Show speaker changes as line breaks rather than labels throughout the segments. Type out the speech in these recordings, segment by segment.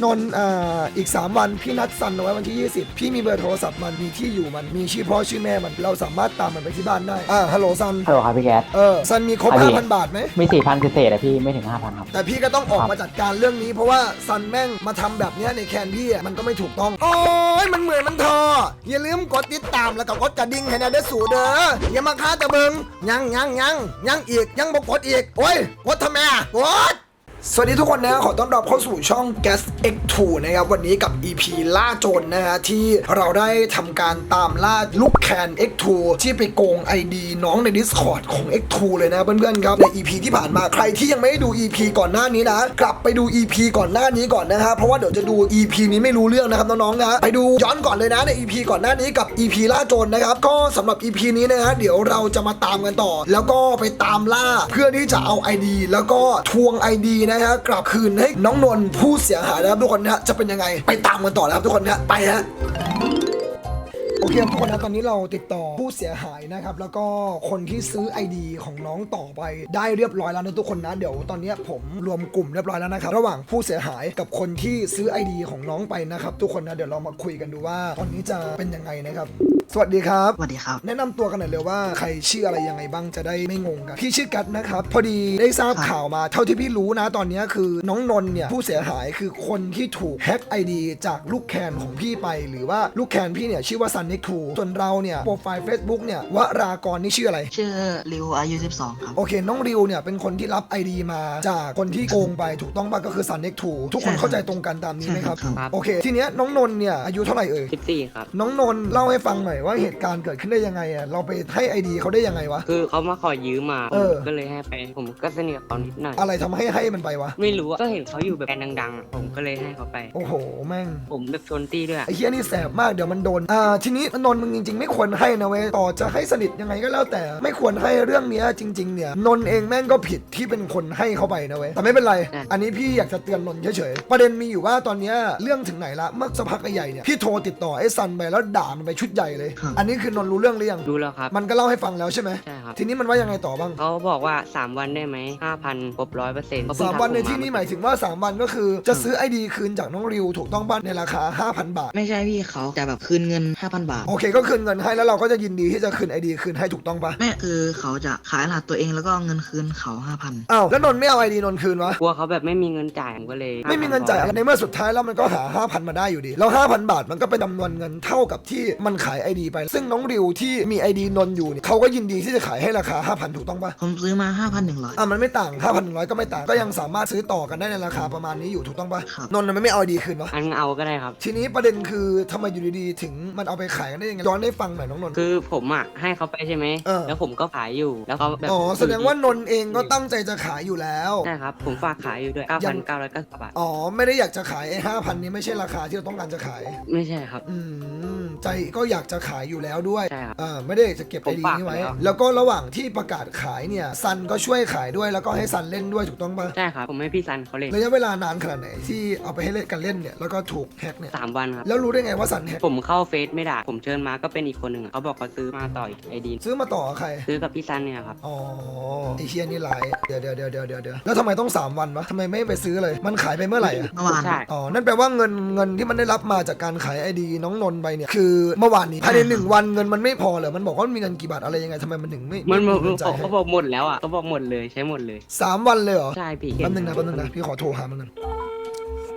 นนท์อ่าอีก 3 วันพี่นัดซันเอาไว้วันที่ 20 พี่มีเบอร์โทรศัพท์มันมีที่อยู่มันมีชื่อพ่อชื่อแม่มันเราสามารถตามมันไปที่บ้านได้อ่าฮัลโหลซัน
ฮัลโหลครับพี่แก๊ส
เออซันมีครบ
ครับพี่
5,000 บาทไหม
มีสี่พันเศษๆอะพี่ไม่ถึงห้าพันครับ
แต่พี่ก็ต้องออก
ครับ
มาจัดการเรื่องนี้เพราะว่าซันแม่งมาทำแบบเนี้ยในแคนพี่อะมันก็ไม่ถูกต้อง โอ้ยมันเหมือนมันทอ อย่าลืมกดติดตามแล้วก็กดกระดิ่งให้นะเด้อสูเด้ออย่ามาค้าแต่เบิงยังยังยังยังอีกยังบกกดอีก โอ้ยกดทำไมอะกด สวัสดีทุกคนนะขอต้อนรับเข้าสู่ช่อง Gas X2 นะครับวันนี้กับ EP ล่าโจรนะฮะที่เราได้ทำการตามล่าลูกแคน X2 ที่ไปโกง ID น้องใน Discord ของ X2 เลยนะเพื่อนๆครับใน EP ที่ผ่านมาใครที่ยังไม่ได้ดู EP ก่อนหน้านี้นะ กลับไปดู EP ก่อนหน้านี้ก่อนนะฮะเพราะว่าเดี๋ยวจะดู EP นี้ไม่รู้เรื่องนะครับน้องๆนะไปดูย้อนก่อนเลยนะใน EP ก่อนหน้านี้กับ EP ล่าโจรนะครับก็สำหรับ EP นี้นะฮะเดี๋ยวเราจะมาตามกันต่อ แล้วก็ไปตามล่าเพื่อที่จะเอา ID แล้วก็ทวง ID นะฮะกลับคืนให้น้องนนท์ผู้เสียหายนะครับทุกคนนะฮะจะเป็นยังไงไปตามกันต่อนะครับทุกคนนะฮะไปฮะโอเคครับทุกคนนะตอนนี้เราติดต่อผู้เสียหายนะครับ แล้วก็คนที่ซื้อ ID ของน้องต่อไปได้เรียบร้อยแล้วนะทุกคนนะเดี๋ยวตอนนี้ผมรวมกลุ่มเรียบร้อยแล้วนะครับ ระหว่างผู้เสียหายกับคนที่ซื้อ ID ของน้องไปนะครับ ทุกคนนะเดี๋ยวเรามาคุยกันดูว่าตอนนี้จะเป็นยังไงนะครับ สวัสดีครับ
สวัสดีครับ
แนะนำตัวกันหน่อยเลยว่าใครชื่ออะไรยังไงบ้างจะได้ไม่งงกัน พี่ชื่อกัดนะครับ พอดีได้ทราบ
ครับ
ข่าวมา เท่าที่พี่รู้นะตอนนี้คือน้องนนท์เนี่ยผู้เสียหายคือคนที่ถูกแฮ็กไอดีจากลูกแคนของพี่ไป หรือว่าลูกแคนพี่เนี่ยชื่อว่าซันนิคูส่วนเราเนี่ยโปรไฟล์ Facebook เนี่ยวรากรนี่ชื่ออะไร
ชื่อริวอายุ 12 ครับ
โอเคน้องริวเนี่ยเป็นคนที่รับ ID มาจากคนที่โกงไปถูกต้องปะก็คือซันเน็กทูทุกคน
ใช่ครับ
เข้าใจตรงกันตามนี้ไหมครับ
ใช่ครับ
โอเค ทีเนี้ยน้องนนท์เนี่ยอายุเท่าไหร่เอ่ย
สิบสี่ครับ
น้องนนท์เล่าให้ฟังหน่อยว่าเหตุการณ์เกิดขึ้นได้ยังไงอะเราไปให้ไอดีเขาได้ยังไงวะ
คือเขามาขอยืมมา
เออ
ผมก็เลยให้ไป ผมก็สนิทกับเขานิดหน่อย
อะไรทำให้ให้มันไปวะ
ไม่รู้อะก็เห็นเขาอยู่แบบแบรนด์ดังๆอะผมก็เลยให้เขาไป
โอ้โห แม่ง
ผมแบบชนตี้ด้วยอะ
ไอ้เฮียนี่แสบมากเดี๋ยวมันโดน อ่าทีนี้นนท์มึงจริงๆ ไม่ควรให้นะเว้ยต่อจะให้สนิทยังไงก็แล้วแต่ ไม่ควรให้เรื่องเนี้ยจริง ๆ เนี่ยนนท์เองแม่งก็ผิดที่เป็นคนให้เขาไปนะเว้ยแต่ไม่เป็นไร อันนี้พี่อยากจะเตือนนนท์เฉยๆประเด็นมีอยู่ว่าตอนเนี้ยเรื่องถึงไหนละเมื่อสักพักใหญ่ๆเนี่ยพี่โทรติดต่อไอ้ซันไปแล้วด่ามันไปชุดใหญ่เลย
ครับ
อันนี้คือนนท์รู้เรื่องหรือยัง
ดูแล้วครับ
มันก็เล่าให้ฟังแล้วใช่ไหม
ใช่ครับ
ทีนี้มันว่ายังไงต่อบ้าง
เขาบอกว่า 3 วันได้ไหมห้าพันครบร้อยเปอร์เซ็นต์
สามวันในที่นี้หมายถึงว่า 3 วันก็คือจะซื้อไอดีคืนจากน้องริวถูกต้องบ้านในราคา 5,000 บาท
ไม่ใช่พี่เขาจะแบบคืนเงิน 5,000 บาท
โอเคก็คืนเงินให้แล้วเราก็จะยินดีที่จะคืนไอดีคืนให้ถูกต้องปะ
แม่คือเขาจะขายรหัสตัวเองแล้วก็เอาเงินคืนเขา 5,000
อ้าวแล้วนนท์ไม่เอาไอดีนนท์คืนวะ
กลัวเขาแบบไม่มีเงินจ่ายผมก็เลย
ไม่มีเงินจ่ายอะไรในเมื่อสุดท้ายแล้วมันก็หา 5,000 มาได้อยู่ดีแล้ว5,000 บาทมันก็เป็นจำนวนเงินเท่ากับที่มันขายไอดีไป ซึ่งน้องริวที่มีไอดีนนท์อยู่เนี่ยเขาก็ยินดีที่จะขายให้ราคา 5,000 ถูกต้องปะ
ผมซื้อมา 5,100
อะมันไม่ต่าง 5,100 ก็ไม่ต่าง ก็ยังสามารถซื้อต่อกันได้ในราคาประมาณนี้อยู่ถูกต้องปะ
ครับ
นนท์มันไม่เอาไอดีคืนวะ
อันเอาก็ได้ครับ
ทีนี้ประเด็นคือทำไมอยู่ดีๆถึงมันเอาไปขายกันได้ยังไงย้อนให้ฟังหน่อยน้องนนท์
คือผมอะให้เขาไปใช่ไหม
เออ
แล้วผมก็ขายอยู่ แล้วเขาแบบ
อ๋อแสดงว่านนท์เองก็ตั้งใจจะขายอยู่แล้ว
ใช่ครับ ผมฝากขายอยู่ด้วย 9,990 บาท
อ๋อไม่ได้อยากจะขายไอ้ห้าพันนี้ไม่ใช่ราคาที่เราต้องการจะขาย
ไม่ใช่ครับ
อืมใจก็อยากจะขายอยู่แล้วด้วย
ใช่ครับ
อ่าไม่ได้อยากจะเก็บ
ผ
ไอ
ม
ดี
ฝาก
นี้ไว้
แล้ว
แล้วก็ระหว่างที่ประกาศขายเนี่ยซันก็ช่วยขายด้วยแล้วก็ให้ซันเล่นด้วยถูกต้องปะ
ใช่ครับ ผมให้พี่ซันเขาเล่น
ระยะเวลานานขนาดไหนที่เอาไปให้เล่นกันเล่นเนี่ยแล้วก็ถูกแฮกเนี่ย
สามวันครับ
แล้วรู้ได้ไงว่าซันแฮก
ผมเข้าเฟซไม่ได้ ผมเชิญมาก็เป็นอีกคนหนึ่งอะเขาบอกเขาซื้อมาต่ออีกไอดี
ซื้อมาต่อกับใคร
ซื้อกับพี่ซันเนี่ยครับ
อ๋อไอเชียนี่หลายเดี๋ยวเดี๋ยวเดี๋ยวเดี๋ยวเดี๋ยวเดี๋ยวแล้วทำไมต้อง 3 วันวะทำไมไม่ไปซื้อเลย มันขายไปเมื่อไหร่อะ
เมื่อวาน
ใช่
อ๋อ นั่นแปลว่าเงินเงินที่มันได้รับมาจากการขายไอดีน้องนนท์ไปเนี่ย คือเมื่อวานนี้ภายในหนึ่งวันเงินมันไม่พอเหรอมันบอกว่ามันมีเงินกี่บาทอะไรยังไงทำไมมันถึงไม่
มัน
ไบ
อก
เงินจ่ายให้
เขาบอกหมดแล้วอะเขาบอกหมดเลยใช้หมดเลย
สามวันเลยเหรอ
ใช่พี่
แป๊บนึงนะแป๊บนึงนะพี่ขอโทรหามันก่อน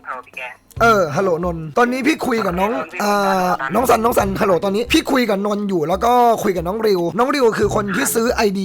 เอาพี่แก
เออฮัลโหลนนท์ตอนนี้พี่คุยกับน้องอ่าน้องสันน้องสันฮัลโหลตอนนี้พี่คุยกับนนท์อยู่แล้วก็คุยกับน้องริว น้องริวคือคนที่ซื้อ ID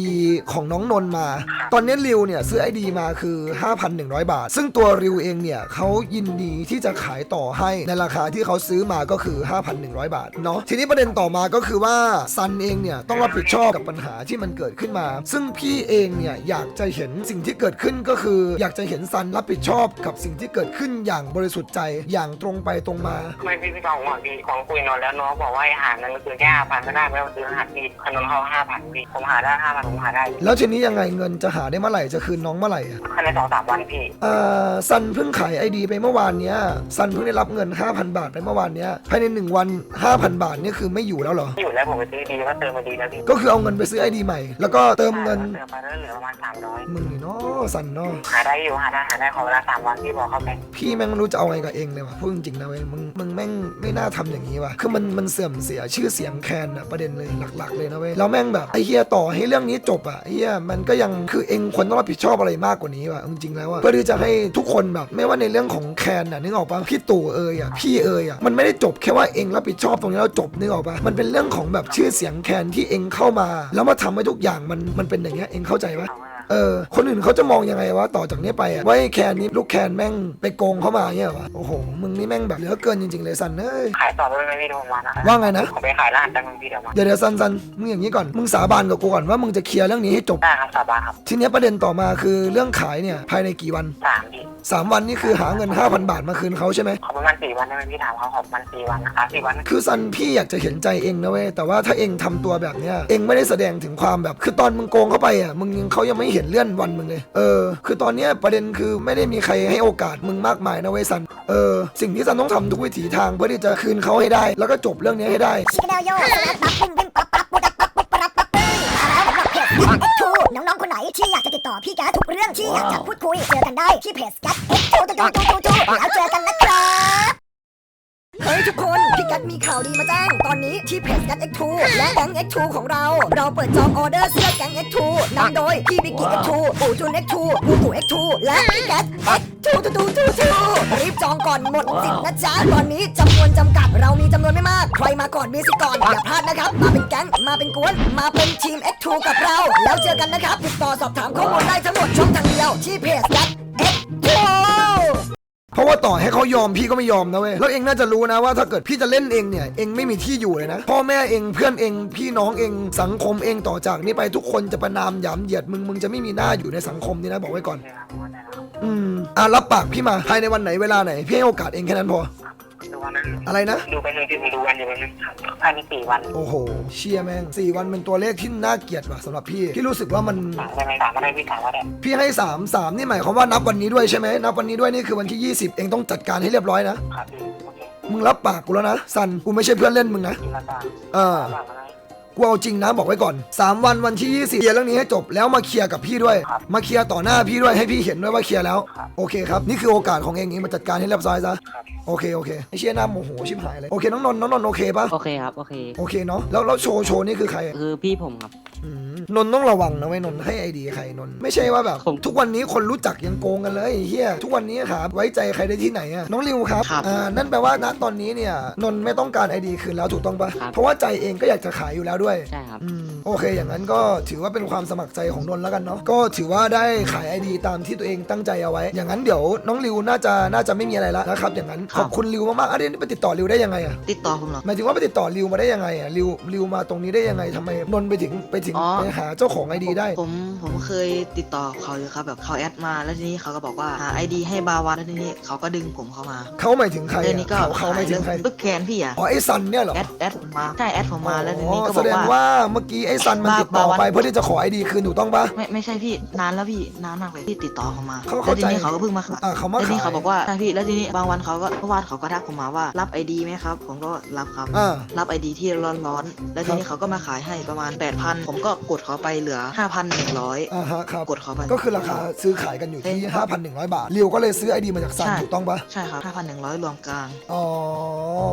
ของน้องนนท์มา ตอนนี้ริวเนี่ยซื้อ ID มาคือ 5,100 บาท ซึ่งตัวริวเองเนี่ยเขายินดีที่จะขายต่อให้ในราคาที่เขาซื้อมาก็คือ 5,100 บาทเนาะทีนี้ประเด็นต่อมาก็คือว่าซันเองเนี่ยต้องรับผิดชอบกับปัญหาที่มันเกิดขึ้นมา ซึ่งพี่เองเนี่ยอยากจะเห็นสิ่งที่เกิดขึ้นก็คือ อยากจะเห็นซันรับผิดชอบกับสิ่งที่เกิดขึ้นอย่างบริสุทธิ์ใจอย่างตรงไปตรงมา
ไม่พี่พี่ฟังผมอะพี่ของคุยนอนแล้วน้องบอกว่าไอ้หานั้นมันคือแค่ห้าพันก็ได้ไม่ต้องซื้อรหัสพี่ขนมเขาห้าพันพี่ผมหาได้ห้าพันผมหาได้
แล้วทีนี้ยังไงเงินจะหาได้เมื่อไหร่จะคืนน้องเมื่อไหร่อะ
ภายในสองสามวันพี่
อ่าซันเพิ่งขายไอดีไปเมื่อวานเนี้ยซันเพิ่งได้รับเงิน 5,000 บาทไปเมื่อวานเนี้ยภายใน1วัน 5,000 บาทนี่คือไม่อยู่แล้วเหรอ
อยู่แล้วผมไปซื้อดีแล้วก็เติมมาดีแล้วพี่
ก็คือเอาเงินไปซื้อไอดีใหม่ แล้วก็เติมเงิน
เติมไปแล้วเหลือประมาณสามร้อย
มึงนี่เนาะซันเนาะ
หาได้อยู่หาได้หาได้ขอเวลาสามวันพี่บอกเข้าไป
พี่แม่งไม่รู้จะเอาไงกับเองเลยว่ะพูดจริงๆนะเว้ยมึงมึงแม่งไม่น่าทำอย่างนี้ว่ะคือมันมันเสื่อมเสียชื่อเสียงแคนอะประเด็นเลยหลัก ๆ เลยนะเว้ยแล้วแม่งแบบไอ้เฮียต่อให้เรื่องนี้จบอะเฮียมันก็ยังคือเองควรต้องรับผิดชอบอะไรมากกว่านี้ว่ะจริงๆแล้วอะเพื่อที่จะให้ทุกคนแบบไม่ว่าในเรื่องของแคนอะนึกออกปะพี่ตู่เอยอะพี่เอยอะมันไม่ได้จบแค่ว่าเองรับผิดชอบตรงนี้แล้วจบนึกออกปะมันเป็นเรื่องของแบบชื่อเสียงแคนที่เองเข้ามา แล้วมาทำให้ทุกอย่างมันมันเป็นอย่างเงี้ยเองเข้าใจปะ เออ คนอื่นเขาจะมองยังไงวะต่อจากนี้ไปอะว่าไอ้แคนนี้ลูกแคนแม่งไปโกงเข้ามาเงี้ยวะโอ้โห มึงนี่แม่งแบบเหลือเกินจริงๆเลยสันเอ้ย
ขายต่อไปไหมพี่เดี๋ยวผมมานะ
ว่าไงนะ
ผมไปขายร้านแต่มึงพี่เดี๋ยวมา
เดี๋ยวเดี๋ยวสันสันมึงอย่างนี้ก่อน มึงสาบานกับกูก่อนว่ามึงจะเคลียร์เรื่องนี้ให้จบ
ได้ครับสาบานครับ
ทีเนี้ยประเด็นต่อมาคือเรื่องขายเนี่ยภายในกี่วัน
สามพี่
สามวันนี่คือหาเงิน 5,000 บาทมาคืนเขาใช่ไหม
ขอประมาณสี่วันได้ไหมพี่ถามเขาขอประมาณสี่วันนะคะสี่วัน
คือซันพี่อยากจะเห็นใจเองนะเว้ย แต่ว่าถ้าเองทำตัวแบบเนี้ย เองไม่ได้แสดงถึงความแบบ คือตอนมึงโกงเข้าไปอะ มึงยังเขายังไม่เห็นเลื่อนวันมึงเลย เออ คือตอนเนี้ยประเด็นคือไม่ได้มีใครให้โอกาสมึงมากมายนะเว้ยซัน เออ สิ่งที่ซันต้องทำทุกวิถีทางเพื่อที่จะคืนเขาให้ได้ แล้วก็จบเรื่องนี้ให้ได้
ชิคกี้พายโยสแลปปั๊บปิ้งปิ้งปั๊บปั๊บปุ๊บปั๊บปุ๊บปั๊บปั๊บปึ้งมาแล้วสำหรับเพจเอ็กทูน้องๆคนไหนที่อยากจะติดต่อพี่แก๊สทุกเรื่องที่อยากจะพูดคุยเจอกันได้ที่เพจแก๊สเอ็กทูทูทูทูทูแล้วเจอกันนะครับ เฮ้ยทุกคนพี่กัดมีข่าวดีมาแจ้ง ตอนนี้ที่เพจกัด X2 และแก๊ง X2 ของเรา เราเปิดจองออเดอร์เสื้อแก๊ง X2 นำโดยพี่บิกกี้ X2 อูจุน X2 อูตู่ X2 และพี่แก๊ส X2 ทูทูทูทูรีบจองก่อนหมดสิทธิ์นะจ๊ะ ตอนนี้จำนวนจำกัดเรามีจำนวนไม่มาก ใครมาก่อนมีสิทธิ์ก่อน อย่าพลาดนะครับ มาเป็นแก๊ง มาเป็นกวน มาเป็นทีม X2 กับเรา แล้วเจอกันนะครับ ติดต่อสอบถามข้อมูลได้ทั้งหมดช่องทางเดียวที่เพจกัด X2
เพราะว่าต่อให้เขายอมพี่ก็ไม่ยอมนะเว้ยแล้วเองน่าจะรู้นะว่าถ้าเกิดพี่จะเล่นเองเนี่ย เองไม่มีที่อยู่เลยนะ พ่อแม่เองเพื่อนเอง พี่น้องเองสังคมเองต่อจากนี้ไปทุกคนจะประนามหยามเหยียดมึงมึงจะไม่มีหน้าอยู่ในสังคมนี้นะบอกไว้ก่อน อืมอะรับปากพี่มาภายในวันไหนเวลาไหนพี่ให้โอกาสเองแค่นั้นพอ
ดูวันนั้น
อะไรนะ
ดูไปหนึ่งที่ผมดูวันอยู่วันนึงครับภายในสี่วัน
โอ้โห เชียแม่งสี่วันเป็นตัวเลขที่น่าเกลียดว่ะสำหรับพี่พี่รู้สึกว่ามัน
สามได้ไหมสามก็ได้พี่ถามว่าได้
พี่ให้สามสามนี่หมายความว่านับวันนี้ด้วยใช่ไหมนับวันนี้ด้วยนี่คือวันที่ 20 เองต้องจัดการให้เรียบร้อยนะครับ
พี่โอเค
มึงรับปากกูแล้วนะซันกูไม่ใช่เพื่อนเล่นมึงนะ
กินละตา
เออ
สามอะไร
กูเอาจริงนะบอกไว้ก่อน 3 วันวันที่20เคลียร์เรื่องนี้ให้จบแล้วมาเคลียร์กับพี่ด้วย
ครับ
มาเคลียร์ต่อหน้าพี่ด้วยให้พี่เห็นด้วยว่าเคลียร์แล้ว
ครับ
โอเคครับ นี่คือโอกาสของเองเองมาจัดการให้เรียบร้อยซะ
ครับ
โอเคโอเคไอเชี่ยหน้าโมโหชิบหายเลย โอเคน้องนนท์น้องนนท์โอเคปะ
โอเคครับ โอเค
โอเคเนาะ แล้วแล้วโชว์โชว์นี่คือใครอะ
คือพี่ผมครับ
อืม นนท์ต้องระวังนะเว้ยนนท์ให้ไอดีใครนนท์ไม่ใช่ว่าแบบ
ผม
ทุกวันนี้คนรู้จักยังโกงกันเลยไอ้เฮียทุกวันนี้ครับไว้ใจใครได้ที่ไหนอะน้องริวครับ
ครับ
อ่านั่นแปลว่าณตอนนี้เนี่ยนนท์ไม่ต้องการไอดีคืนแล้วถูกต้องปะเพราะว่าใจเองก็อยากจะขายอยู่แล้วด้วย
ใช่ครับ
อืมโอเค อย่างนั้นก็ถือว่าเป็นความสมัครใจของนนท์แล้วกันเนาะ ก็ถือว่าได้ขายไอดีตามที่ตัวเองตั้งใจเอาไว้ อย่างนั้นเดี๋ยวน้องริวน่าจะน่าจะไม่มีอะไรแล้วนะครับ อย่างนั้น
ค
ข
รับ
อบคุณริวมากๆอะเดี๋ยวนี้ไปติดต่อริวได้ยังไงอะ
ติดต่อผมเหรอ
หมายถึงว่าไปติดต่อริวมาได้ยังไงอะริวริวมาตรงนี้ได้ยังไงทำไมนนท์ไปถึงไปถึง
อ๋อ
ไปหาเจ้าของไอดีได้
ผมผมเคยติดต่อเขาอยู่ครับแบบเขาแอดมาแล้วทีนี้เขาก็บอกว่าหาไอดีให้บาวาแล้วทีนี้เขาก็ดึงผมเข้ามา
เขาหมายถึงใคร
เรื่อ
อะ
งนี้ก็
เขาเขาหมายถึงใคร
ปึ๊กแคนพี่อะ
อ๋อไอ้ซันเนี่ยเหรอ
แอดแอดผมมาใช่แอดผมมาแล้วทีนี้
อ๋
ก็
อบแส
อก
ดง
ว่า
ว่าเมื่อกี้ไอ้ซันมัน
บา
ติดต่อบา
วัน
ไปเพื่อที่จะขอไอดีคืนถูกต้องปะ
ไม่ไม่ใช่พี่นานแล้วพี่นานมากเลยที่ติดต่อเขามา
เขา
แล้ว
เข้า
ที
ใจ
นี้เขาก็เพิ่งมาขาย
อ่าเขามา
แล้วที
ขาย
นี้เขาบอกว่าใช่พี่แล้วทีนี้บางวันเขาก็เมื่อวานเขาก็ทักผมมาว่ารับไอดีไหมครับผมก็รับครับ
อ่า
รับไอดีที่ร้อนๆแล้วทีนี้เขาก็มาขายให้ประมาณ8,000ผมก็กดเขาไปเหลือ 5,100
อ่าฮะครับ
กดเขาไป
ก็คือราคาซื้อขายกันอยู่ที่ 5,100 บาทริวก็เลยซื้อไอดีมาจากซัน
ใช่
ถูกต้องปะ
ใช่ครับ5,100 รวมกลาง
อ๋อ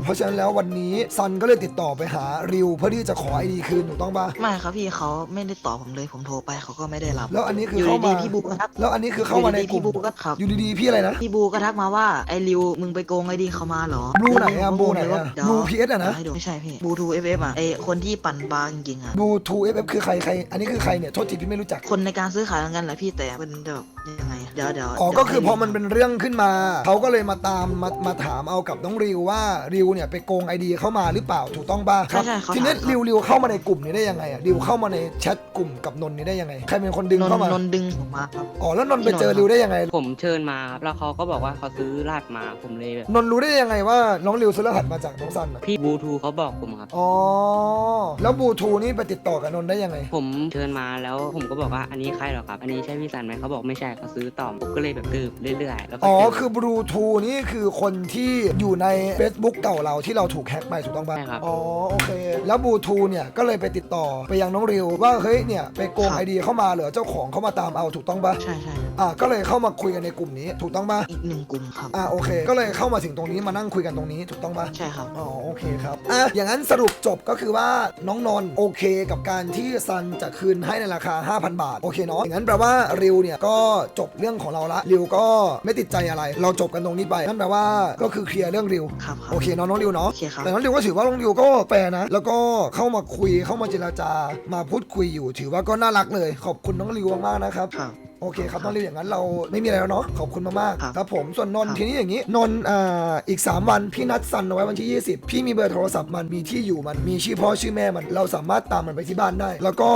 เพราะฉะนั้นแล้ววันนี้ซันก็เลยติดต่อไปหาริวเพื่อที่จะขอไอดีคืนถูกต้องปะ
ไม่ครับพี่เขาไม่ได้ตอบผมเลยผมโทรไปเขาก็ไม่ได้รับ
แล้วอันนี้คือ
อยู่
เข้า
ดี
มา
ๆพี่บูก็ทัก
แล้วอันนี้คือเข้ามาใน
อยู่ดีๆ
กลุ่
พี่
ม
บูก็ครับ
อยู่ดีๆ พี่อะไรนะ
พี่บูก็ทักมาว่าไอริวมึงไปโกงไอดีเขามาเหรอบ
ลูไหนอะ
ผม
บลู
งง
ไหน
เลยว่า
อะ
เดี๋ยว
บลู PS อะนะ
ให้ดูไม่ใช่พี่บูทูเอฟเอฟอะไอคนที่ปั่นบาร์จริงๆอะ
บลูทูเอฟคือใครใครอันนี้คือใครเนี่ย โทษทีพี่ไม่รู้จัก
คนในการซื้อขายเหมือนกันแหละพี่แต่เป็นแบบยังไงอะเดี๋ยวเดี๋ยว
อ๋อ
เดี๋ยว
ก็คือ
ให้
พอมันเป็นเรื่องขึ้นมา เขาก็เลยมาตามมามาถามเอากับน้องริวว่าริวเนี่ยไปโกงไอดีเข้ามาหรือเปล่าถูกต้องป่ะ
ใช่ใช่เขา
ทีนี้
ถามครับ
ริวริวเข้ามาในกลุ่มนี้ได้ยังไงอะริวเข้ามาในแชทกลุ่มกับนนท์นี้ได้ยังไง ใครเป็นคนดึง
นน
เข้ามา
นนดึงผมมาครับ
อ๋อแล้วนนท์ไปเจอ
พี่นนท์
ริวได้ยังไง
ผมเชิญมาครับแล้วเขาก็บอกว่าเขาซื้อลาดมาผมเลยแบบ
นนท์รู้ได้ยังไงว่าน้องริวซื้อรหัสมาจากน้องซันอะ
พี่บลูทูเขาบอกผมครับ
อ๋อแล้วบลูทูนี่ไปติดต่อกับนนท์ได้ยังไง
ผมเชิญมาแล้วผมก็บอกว่าอันนี้ใครเหรอครับ อันนี้ใช่พี่สันไหมเขาบอกไม่ใช่เขาซื้อต่อผมก็เลยแบบดื่มเรื่อยๆแล้วก็
อ๋อ
เจ
คือบลูทูนี่คือคนที่อยู่ใน Facebook เก่าเราที่เราถูกแฮ็กไปถูกต้องปะ
ใช่ครับ
อ๋อ โอเค แล้วบลูทูเนี่ยก็เลยไปติดต่อไปยังน้องริวว่าเฮ้ยเนี่ยไปโกง
ครับ
ไอเดียเข้ามาเหรอเจ้าของเขามาตามเอาถูกต้องปะ
ใช่ใช่
อ่าก็เลยเข้ามาคุยกันในกลุ่มนี้ถูกต้องปะ
อีกหนึ่งกลุ่มครับ
อ่าโอเค ก็เลยเข้ามาถึงตรงนี้มานั่งคุยกันตรงนี้ถูกต้องปะ
ใช่ครับ
อ๋อโอเคครับอะอย่างนั้นสรุปจบก็คือว่าน้องนนท์โอเคกับการที่ซันจะคืนให้ในราคา 5,000 บาท โอเคเนาะอย่างนั้นแปลว่าริวเนี่ยก็จบเรื่องของเราละริวก็ไม่ติดใจอะไร เราจบกันตรงนี้ไปนั่นแปลว่าก็คือเคลียร์เรื่องริว
ครับครับ
โอเคเนาะน้องริวเนาะ
โอเคครับ
แต่น้องริวก็ถือว่าน้องริวก็แฟร์นะ แล้วก็เข้ามาคุยเข้ามาเจรจามาพูดคุยอยู่ ถือว่าก็น่ารักเลย ขอบคุณน้องริวมากๆนะครับ
ครับ
โอเคครับน้องริวอย่างนั้นเราไม่มีอะไรแล้วเนาะขอบคุณมาก
ครับ
ๆครับผมส่วนนนท์
ครับ
ทีนี้อย่างนี้นนท์อ่าอีก 3 วันพี่นัดซันเอาไว้วันที่ 20 พี่มีเบอร์โทรศัพท์มันมีที่อยู่มันมีชื่อพ่อชื่อแม่มันเราสามารถตามมันไปที่บ้านได้ แล้วก็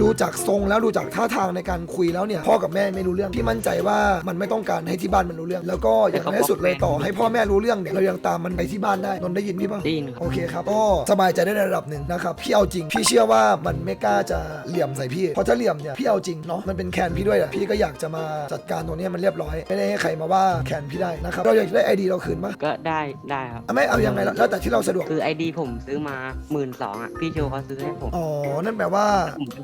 ดูจากทรงแล้วดูจากท่าทางในการคุยแล้วเนี่ยพ่อกับแม่ไม่รู้เรื่องพี่มั่นใจว่ามันไม่ต้องการให้ที่บ้านมันรู้เรื่อง แล้วก็อย่างน้อยที่สุดเลยต่อให้พ่อแม่รู้เรื่องเนี่ยเรายังตามมันไปที่บ้านได้นนท์ได้ยินพี่ปะ
ได้ยินครับ
โอเคครับก็สบายใจได้ในระดับหนึ่งนะครับ พี่เอาจริง พี่เชื่อว่ามันไม่กล้าจะเหลี่ยมใส่พี่ เพราะถ้าเหลี่ยมเนี่ย พี่เอาจริงเนาะ มันเป็นแคนพี่ด้วยอะพี่ก็อยากจะมาจัดการตรงนี้ให้มันเรียบร้อย ไม่ได้ให้ใครมาว่าแคนพี่ได้นะครับเราอยากจะได้ไอดีเราคืนปะ
ก็ได้ได้ครับ
อะไม่เอายังไงแล้วแล้วแต่ที่เราสะดวก
คือไอดีผมซื้อมาหมื่นสองอะพี่โชว์เขาซื้อให้ผม
อ๋อนั่นแปลว่า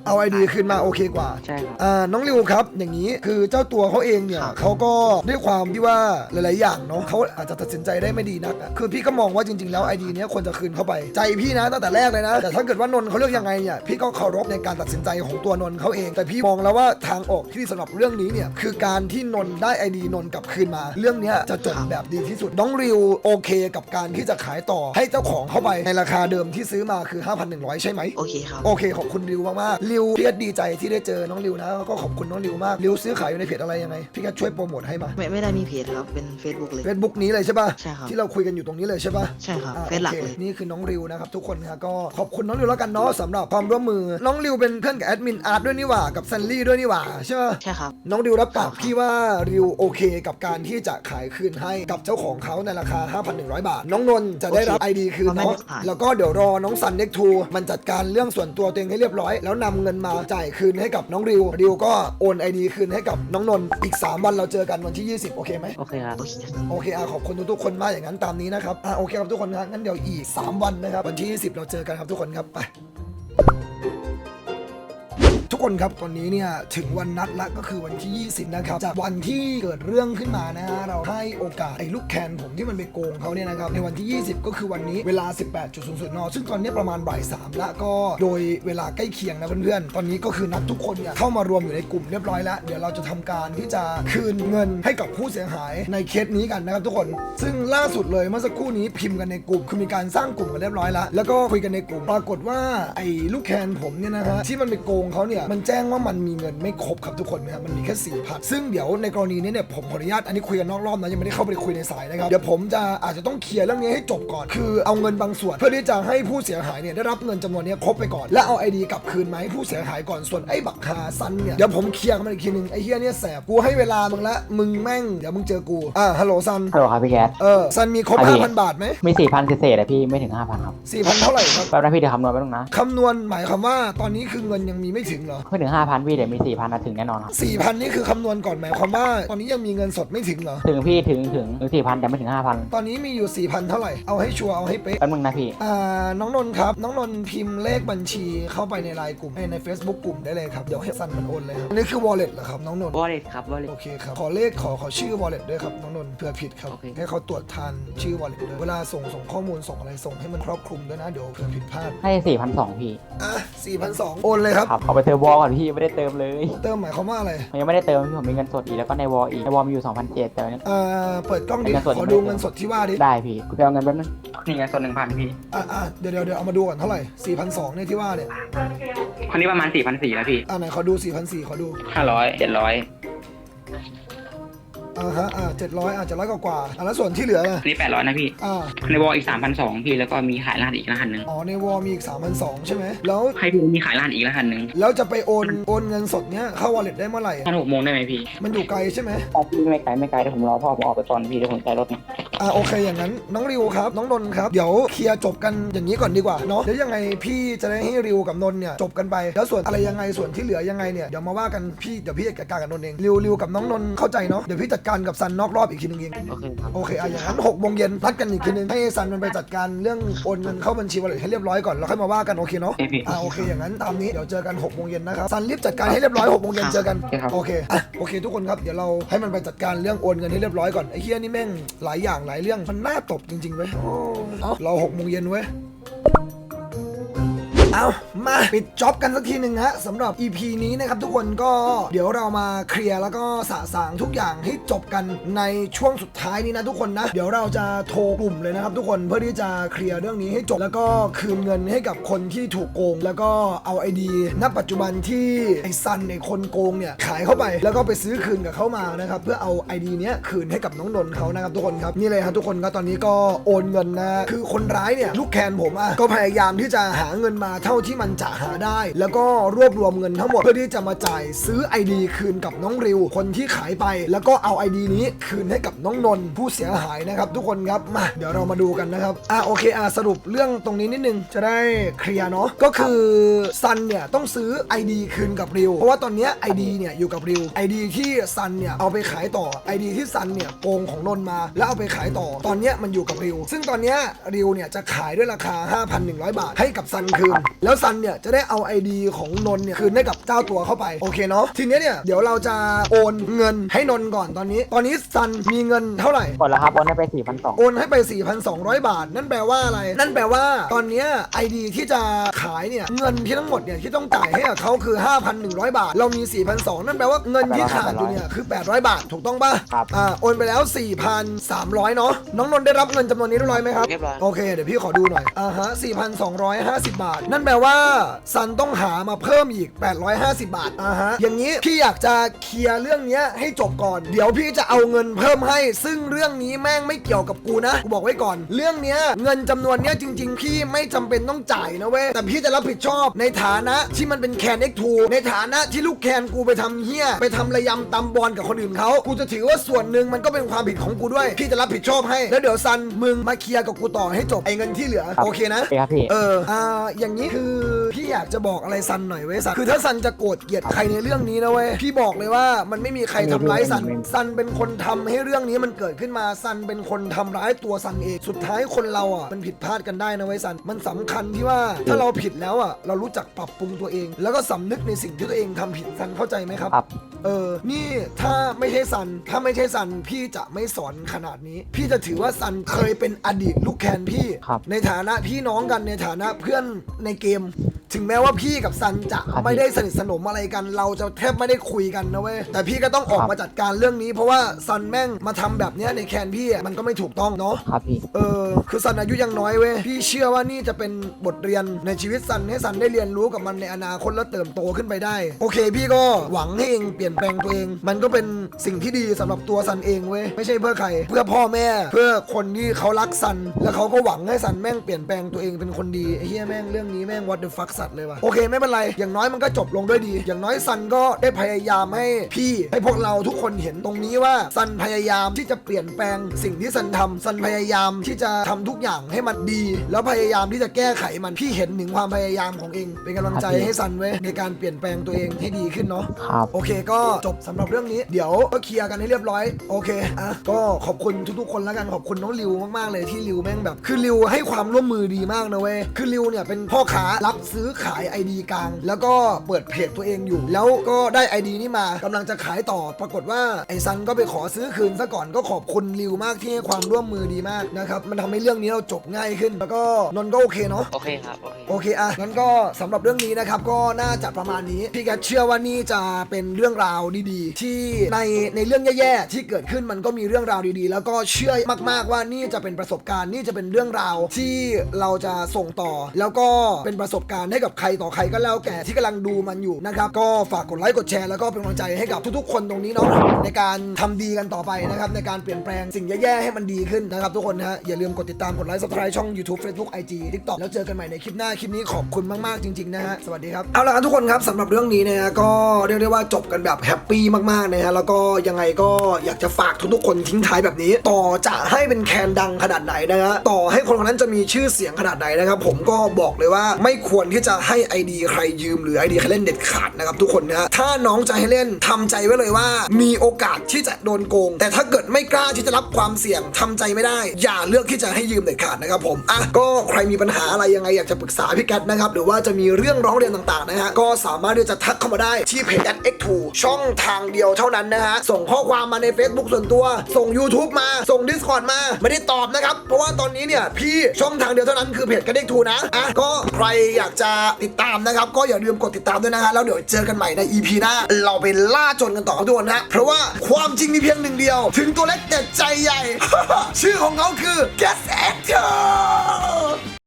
เอาไอดีคืนมาโอเคกว่า
ใช่ครับ
อ่าน้องริวครับ อย่างนี้คือเจ้าตัวเขาเองเนี่ย
ครับ
เขาก็ด้วยความที่ว่าหลาย ๆ อย่างเนาะเขาอาจจะตัดสินใจได้ไม่ดีนักอะคือพี่ก็มองว่าจริง ๆ แล้วไอดีเนี้ยควรจะคืนเข้าไป ใจพี่นะตั้งแต่แรกเลยนะ แต่ถ้าเกิดว่านนท์เขาเลือกยังไงเนี่ยพี่ก็เคารพในการตัดสินใจของตัวนนท์เขาเอง แต่พี่มองแล้วว่าทางออกที่สำหรับเรื่องนี้เนี่ยคือการที่นนท์ได้ไอดีนนท์กลับคืนมา เรื่องเนี้ยจะจบแบบดีที่สุดน้องริวโอเคกับการที่จะขายต่อให้เจ้าของเข้าไปในราคาเดิมที่ซื้อมาคือ 5,100 ใช่ไหม
โอเคครับ
โอเคขอบคุณริวมากๆริวพี่ก็ดีใจที่ได้เจอน้องริวนะแล้วก็ขอบคุณน้องริวมากริวซื้อขายอยู่ในเพจอะไรยังไงพี่ก็ช่วยโปรโมทให้มา
ไม่ไม่ได้มีเพจครับเป็น Facebook เลย
เฟซบุ๊กนี้เลยใช่ป่ะ
ใช่ครับ
ที่เราคุยกันอยู่ตรงนี้เลยใช่ป่ะ
ใช่ครับ
อ่า
เฟซหลัก
โอ
เลย
นี่คือน้องริวนะครับทุกคนครับก็ขอบคุณน้องริวแล้วกันเนาะสำหรับความร่วมมือน้องริวเป็นเพื่อนกับแอดมินอาร์ตด้วยนี่หว่ากับซันลี่ด้วยนี่หว่าใช่ป่ะ
ใช่ครับ
น้องริวรับปาก
ครับ
พี่ว่าริวโอเคกับการที่จะขายคืนให้กับเจ้าของเขาในราคา 5,100 บาท น้องนนท์จะได้รับ
โอเค
ID คืน
เอาไม่
เนาะ
ได้ขาย
แล้วก็เดี๋ยวรอน้องซันเน็กทูมันจัดการเรื่องส่วนตัวตัวเองให้เรียบร้อย แล้วนำเงินมาจ่ายคืนให้กับน้องริวริวก็โอน ID คืนให้กับน้องนนท์อีก 3 วันเราเจอกันวันที่ 20 โอเคไหม
โอเคครับ
โอเคครับ
โอเคอะขอบคุณทุกๆคนมากอย่างนั้นตามนี้นะครับอะโอเคครับทุกคนครับงั้นเดี๋ยวอีก 3 วันนะครับวันที่ 20 เราเจอกันครับทุกคนครับไป ทุกคนครับตอนนี้เนี่ยถึงวันนัดละก็คือวันที่ 20 นะครับ จากวันที่เกิดเรื่องขึ้นมานะฮะเราให้โอกาสไอ้ลูกแคนผมที่มันไปโกงเขาเนี่ยนะครับในวันที่ 20 ก็คือวันนี้เวลา 18.00นซึ่งตอนนี้ประมาณบ่ายสามละก็โดยเวลาใกล้เคียงนะเพื่อนๆตอนนี้ก็คือนัดทุกคนเนี่ยเข้ามารวมอยู่ในกลุ่มเรียบร้อยแล้ว เดี๋ยวเราจะทำการที่จะคืนเงินให้กับผู้เสียหายในเคสนี้กันนะครับทุกคน ซึ่งล่าสุดเลยเมื่อสักครู่นี้พิมพ์กันในกลุ่มคือมีการสร้างกลุ่มกันเรียบร้อยแล้วแล้วก็คุยกันในกลุ่มปรากฏว่าไอ้ลูกแคนผมเนี่ยนะฮะที่มันไปโกงเขาเนี่ยมันแจ้งว่ามันมีเงินไม่ครบครับทุกคนนะครับมันมีแค่สี่พันซึ่งเดี๋ยวในกรณีนี้เนี่ยผมขออนุญาตอันนี้คุยกันนอกรอบนะยังไม่ได้เข้าไปคุยในสายนะครับเดี๋ยวผมจะอาจจะต้องเคลียร์เรื่องนี้ให้จบก่อน คือเอาเงินบางส่วน เพื่อที่จะให้ผู้เสียหายเนี่ยได้รับเงินจำนวนเนี้ยครบไปก่อน แล้วเอาไอดีกลับคืนมาให้ผู้เสียหายก่อนส่วนไอ้บักฮาซันเนี่ยเดี๋ยวผมเคลียร์กันมาอีกทีนึงไอ้เฮียเนี่ยแสบกูให้เวลามึงละมึงแม่งเดี๋ยวมึงเจอกูอ่าฮัลโหลซัน
ฮัลโหลครับพี่แก๊ส
เออซันมีครบ
ครับพี่
5,000 บาทไหม
มีสี่พันเศษๆอะพี่ไม่ถึงห้าพันครับ
4,000เท่าไหร่ครับ
แป๊บนะพี่เดี๋ยวคำนวณไปตรงนะ
คำนวณหมายความว่าตอนนี้คือเงินยังมีไม่ถึงเหรอ
ไม่ถึงห้าพันพี่เดี๋ยวมีสี่พันถึงแน่นอนครับ
4,000 นี่คือคำนวณก่อนหมายความว่า ตอนนี้ยังมีเงินสดไม่ถึงเหรอ
ถึงพี่ถึงถึงถึงสี่พันแต่ไม่ถึงห้าพัน
ตอนนี้มีอยู่ 4,000 เท่าไหร่ เอาให้ชัวร์เอาให้เป๊ะ
แป๊บนึงนะพี่
อ่า น้องนนท์ครับ น้องนนท์พิมพ์เลขบัญชีเข้าไปในไลน์กลุ่มใน Facebook กลุ่มได้เลยครับ เดี๋ยวให้ซันมันโอนเลยครับอันนี่คือ wallet เหรอครับน้องนนท์
วอลเล็ตครับวอลเล็ต
โอเคครับ ขอเลขขอขอชื่อ wallet ด้วยครับน้องนนท์เผื่อผิดครับ
โอเค
ให้เขาตรวจทานชื่อ wallet ด้วยเวลาส่งส่งข้อมูลส่งอะไรส่งให้มันครอบคลุมด้วยนะเดี๋ยวเผื่อผิดพลาด
ให้สี่พันสองพี่
อะ4,200โอนเลยครับ
ครับเอาไปเติมวอลก่อนพี่ไม่ได้เติมเลย
เติมหมายความว่าอะไร
ผมยังไม่ได้เติมพี่ผมมีเงินสดอีกแล้วก็ในวอลอีกในวอลมีอยู่สองพันเจ็ดแต่วันนี้
อ่าเปิดกล้องดิ
เงินสด
ขอดูเงินสดที่ว่าดิ
ได้พี่กูไปเอาเงินแป๊บนึง
นี่ไงส่วนหนึ่งพันพี่
อะอะเดี๋ยวเดี๋ยวเดี๋ยวเอามาดูก่อนเท่าไหร่สี่พันสองเนี่ยที่ว่าเนี่ย
คนนี้ประมาณสี่พันสี่แล้วพี่
อะไหนขอดูสี่พันสี่ขอดู
ห้าร้อยเจ็ดร้อย
ออ่าฮะอ่าเจ็ดร้อยอ่าเจ็ดร้อยกว่าๆอ่าแล้วส่วนที่เหลือล่ะ
อันนี้แปดร้อยนะพี่
อ่า
ในวอลอีกสามพันสองพี่แล้วก็มีขายรหัสอีกรหัสหนึ่ง
อ๋อในวอลมีอีกสามพันสองใช่ไหมแล้ว
ให้พี่มีขายรหัสอีกรหัสหนึ่ง
แล้วจะไปโอนโอนเงินสดเนี้ยเข้าวอลเล็ตได้เมื่อไหร่
ตอนหกโมงได้ไหมพี่
มันอยู่ไกลใช่ไหม
ตอนพี่ไม่ไกลไม่ไกลเดี๋ยวผมรอพ่อผมออกไปก่อนพี่เดี๋ยวผมใส่รถนะ
อ่าโอเคอย่างนั้นน้องริวครับน้องนนท์ครับเดี๋ยวเคลียร์จบกันอย่างนี้ก่อนดีกว่าเนาะเดี๋ยวยังไงพี่จะได้ให้ริวกับนนท์เนี่ยจบกันไปแล้วส่วนอะไรยังไงส่วนที่เหลือยังไงเนี่ยเดี๋ยวมาว่ากันพี่เดี๋ยวพี่จัดการกับนนท์เองริวริวกับน้องนนท์เข้าใจเนาะเดี๋ยวพี่จัดการกับซันนอกรอบอีกทีนึงเอง
โอเคครับ
โอเคอะอย่างนั้นหกโมงเย็นนัดกันอีกทีนึงให้ซันมันไปจัดการเรื่องโอนเงินเข้าบัญชีวอลเล็ตให้เรียบร้อยก่อนแล้วค่อยมาว่ากันโอเคเนาะ
โอเคพี่
อ่าโอเคอย่างนั้นตามนี้เดี๋ยวเจอกัน6กโมงเย็นนะครับซันรีบจัดการให้เรียบร้อย6กโมงเย็นเจอกัน
โอเคครับ
โอเคอะโอเคทุกคนครับเดี๋ยวเราให้มันไปจัดการเรื่องโอนเงินให้เรียบร้อยก่อนไอ้เฮียนี่แม่งหลายอย่างหลายเรื่องมันน่าตบจริงๆเว้ยโอ้เอาเราหกโมงเย็นเว้ย เอามาปิดจ็อบกันสักทีหนึ่งฮะสำหรับ EP นี้นะครับทุกคนก็เดี๋ยวเรามาเคลียร์แล้วก็สะสางทุกอย่างให้จบกันในช่วงสุดท้ายนี้นะทุกคนนะ เดี๋ยวเราจะโทรกลุ่มเลยนะครับทุกคนเพื่อที่จะเคลียร์เรื่องนี้ให้จบแล้วก็คืนเงินให้กับคนที่ถูกโกง แล้วก็เอาไอดีณปัจจุบันที่ไอซันไอคนโกงเนี่ยขายเข้าไป แล้วก็ไปซื้อคืนกับเขามานะครับเพื่อเอาไอดีเนี้ยคืนให้กับน้องนนท์เขานะครับทุกคนครับนี่เลยครับทุกคนก็ตอนนี้ก็โอนเงินนะคือคนร้ายเนี่ยลูกแคนผมอะก็พยายามที่จะหาเงินมาเท่าที่มันจะหาได้ แล้วก็รวบรวมเงินทั้งหมดเพื่อที่จะมาจ่ายซื้อ ID คืนกับน้องริว คนที่ขายไป แล้วก็เอา ID นี้คืนให้กับน้องนนท์ผู้เสียหายนะครับ ทุกคนครับมาเดี๋ยวเรามาดูกันนะครับอะโอเคอะสรุปเรื่องตรงนี้นิดนึงจะได้เคลียร์เนาะก็คือซันเนี่ยต้องซื้อ ID คืนกับริว เพราะว่าตอนเนี้ย ID เนี่ยอยู่กับริว ID ที่ซันเนี่ยเอาไปขายต่อ ID ที่ซันเนี่ยโกงของนนท์มาแล้วเอาไปขายต่อ ตอนเนี้ยมันอยู่กับริว ซึ่งตอนเนี้ยริวเนี่ยจะขายด้วยราคา 5,100 บาทให้กับซันคืนแล้วซันเนี่ยจะได้เอา ID ของนนท์เนี่ยคืนให้กับเจ้าตัวเข้าไปโอเคเนาะทีเนี้ยเนี่ยเดี๋ยวเราจะโอนเงินให้นนท์ก่อนตอนนี้ ตอนนี้ซันมีเงินเท่าไหร่
กดแล้วครับโอนให้ไปสี่พันสอง
โอนให้ไป 4,200 บาท นั่นแปลว่าอะไร นั่นแปลว่าตอนเนี้ไอดีที่จะขายเนี่ยเงินที่ทั้งหมดเนี่ยที่ต้องจ่ายให้กับเขาคือ 5,100 บาท เรามี 4,200 นั่นแปลว่าเงินที่ขาดอยู่เนี่ยคือ 800 บาทถูกต้องป่ะ
ครับ
อ่าโอนไปแล้ว 4,300 เนาะน้องนนท์ได้รับเงินจำนวนนี้เรียบร้อยไหมครับ
เรียบร้อย
โอเคเดี๋ยวพี่ขอดูหน่อยอ่าฮะ4,250 บาทนั่นแปลว่าซันต้องหามาเพิ่มอีก 850 บาทอ่าฮะอย่างนี้พี่อยากจะเคลียร์เรื่องเนี้ยให้จบก่อน เดี๋ยวพี่จะเอาเงินเพิ่มให้ ซึ่งเรื่องนี้แม่งไม่เกี่ยวกับกูนะกูบอกไว้ก่อน เรื่องเนี้ยเงินจำนวนเนี้ยจริง ๆ พี่ไม่จำเป็นต้องจ่ายนะเว้ยแต่พี่จะรับผิดชอบในฐานะที่มันเป็นแคน X2 ในฐานะที่ลูกแคนกูไปทำเฮี้ยไปทำระยำตำบอลกับคนอื่นเขากูจะถือว่าส่วนหนึ่งมันก็เป็นความผิดของกูด้วยพี่จะรับผิดชอบให้แล้วเดี๋ยวซันมึงมาเคลียร์กับกูต่อให้จบไอ้เงินที่เหลือโอเคนะ
โอเคครับพี่
เอออ่าอย่างนี้คือพี่อยากจะบอกอะไรซันหน่อยเว้ยซันคือถ้าซันจะโกรธเกลียดใครในเรื่องนี้นะเว้ยพี่บอกเลยว่ามันไม่มีใครทำร้ายซันซันเป็นคนทำให้เรื่องนี้มันเกิดขึ้นมาซันเป็นคนทำร้ายตัวซันเองสุดท้ายคนเราอะมันผิดพลาดกันได้นะเว้ยซันมันสำคัญที่ว่าถ้าเราผิดแล้วอะเรารู้จักปรับปรุงตัวเอง แล้วก็สำนึกในสิ่งที่ตัวเองทำผิดซันเข้าใจไหมครับ
ครับ
เออ นี่ถ้าไม่ใช่ซัน ถ้าไม่ใช่ซัน พี่จะไม่สอนขนาดนี้ พี่จะถือว่าซันเคยเป็นอดีตลูกแคนพี่
ครับ
ในฐานะพี่น้องกันในฐานะเพื่อนในเกม ถึงแม้ว่าพี่กับซันจะ
ครับ
ไม่ได้สนิทสนมอะไรกัน เราจะแทบไม่ได้คุยกันนะเว้ยแต่พี่ก็ต้องออก
ครับ
มาจัดการเรื่องนี้ เพราะว่าซันแม่งมาทำแบบเนี้ยในแคนพี่อะมันก็ไม่ถูกต้องเนาะ
ครับพี่
เออคือซันอายุยังน้อยเว้ย พี่เชื่อว่านี่จะเป็นบทเรียนในชีวิตซันให้ซันได้เรียนรู้กับมันในอนาคตแล้วเติบโตขึ้นไปได้ โอเค พี่ก็หวังให้เองเปลี่ยนแปลงตัวเอง มันก็เป็นสิ่งที่ดีสำหรับตัวซันเองเว้ย ไม่ใช่เพื่อใคร เพื่อพ่อแม่ เพื่อคนที่เขารักซัน แล้วเขาก็หวังให้ซันแม่งเปลี่ยนแปลงตัวเองเป็นคนดีไอ้เฮียแม่งเรื่องนี้แม่ง what the fuck สัตว์เลยว่ะโอเคไม่เป็นไรอย่างน้อยมันก็จบลงด้วยดี อย่างน้อยซันก็ได้พยายามให้พี่ให้พวกเราทุกคนเห็นตรงนี้ว่าซันพยายามที่จะเปลี่ยนแปลงสิ่งที่ซันทำซันพยายามที่จะทำทุกอย่างให้มันดี แล้วพยายามที่จะแก้ไขมันพี่เห็นถึงความพยายามของเอง เป็นกำลังใจให้ซันเว้ยในการเปลี่ยนแปลงตัวเองให้ดีขึ้นเนาะ
ครับ
โอเคก็จบสำหรับเรื่องนี้ เดี๋ยวก็เคลียร์กันให้เรียบร้อยโอเคอะก็ขอบคุณทุกๆคนแล้วกันขอบคุณน้องริวมากๆเลยที่ริวแม่งแบบ คือริวให้ความร่วมมือดีมากนะเว้ยคือริวเนี่ยเป็นพ่อค้ารับซื้อขาย ID กลาง แล้วก็เปิดเพจตัวเองอยู่ แล้วก็ได้ ID นี้มากำลังจะขายต่อ ปรากฏว่าไอ้ซันก็ไปขอซื้อคืนซะก่อนก็ขอบคุณริวมากที่ให้ความร่วมมือดีมากนะครับมันทำให้เรื่องนี้เราจบง่ายขึ้น แล้วก็นนท์ก็โอเคเนาะ
โอเคครับโอเค
โอเคอะงั้นก็สำหรับเรื่องนี้นะครับก็น่าจะประมาณนี้พี่แกเชื่อว่านี่จะเป็นเรื่องราวดีๆ ที่ในในเรื่องแย่ๆที่เกิดขึ้นมันก็มีเรื่องราวดีๆ แล้วก็เชื่อมากๆว่านี่จะเป็นประสบการณ์นี่จะเป็นเรื่องราวที่เราจะส่งต่อ แล้วก็เป็นประสบการณ์ให้กับใครต่อใครก็แล้วแต่ที่กำลังดูมันอยู่นะครับก็ฝากกดไลค์กดแชร์แล้วก็เป็นกำลังใจให้กับทุกๆ คนตรงนี้เนาะในการทำดีกันต่อไปนะครับในการเปลี่ยนแปลงสิ่งแย่ๆให้มันดีขึ้นนะครับทุกคนนะฮะอย่าลืมกดติดตามกดไลค์ subscribe ช่อง YouTube Facebook IG TikTok แล้วเจอกันใหม่ในคลิปหน้าคลิปนี้ขอบคุณมากๆจริงๆนะฮะสวัสดีครับเอาละครับทุกคนครับสำหรับเรื่องนี้นะฮะก็เรียกได้ว่าจบกันแบบแฮปปี้มากๆนะฮะแล้วก็ยังไงก็อยากจะฝากทุกๆคนทิ้งท้ายแบบนี้ ต่อจะให้เป็นแคนดังขนาดไหนนะฮะต่อให้คนคนนั้นจะมีชื่อเสียงขนาดไหนนะครับผมก็บอกเลยว่าไม่ควรที่จะให้ ID ใครยืมหรือ ID ใครเล่นเด็ดขาดนะครับทุกคนนะถ้าน้องจะให้เล่นทำใจไว้เลยว่า มีโอกาสที่จะโดนโกง แต่ถ้าเกิดไม่กล้าที่จะรับความเสี่ยงทำใจไม่ได้ อย่าเลือกที่จะให้ยืมเด็ดขาดนะครับผมอะก็ใครมีปัญหาอะไรยังไงอยากจะปรึกษาพี่กัดนะครับหรือว่าจะมีเรื่องร้องเรียนต่างๆนะฮะก็สามารถที่จะทักเข้ามาได้ที่เพจ x 2 ช่องทางเดียวเท่านั้นนะฮะส่งข้อความมาใน Facebook ส่วนตัว ส่ง YouTube มาส่ง Discord มาไม่ได้ตอบนะครับเพราะว่าตอนนี้เนี่ยพี่ช่องทางเดียวเท่านั้นคือเพจกันเด็กทูนะอะก็ใครอยากจะติดตามนะครับ ก็อย่าลืมกดติดตามด้วยนะฮะแล้วเดี๋ยวเจอกันใหม่ใน EP หน้า เราไปล่าจนกันต่อครับทุกคนนะเพราะว่าความจริงมีเพียงหนึ่งเดียว ถึงตัวเล็กแต่ใจใหญ่ ชื่อของเขาคือ Get Actor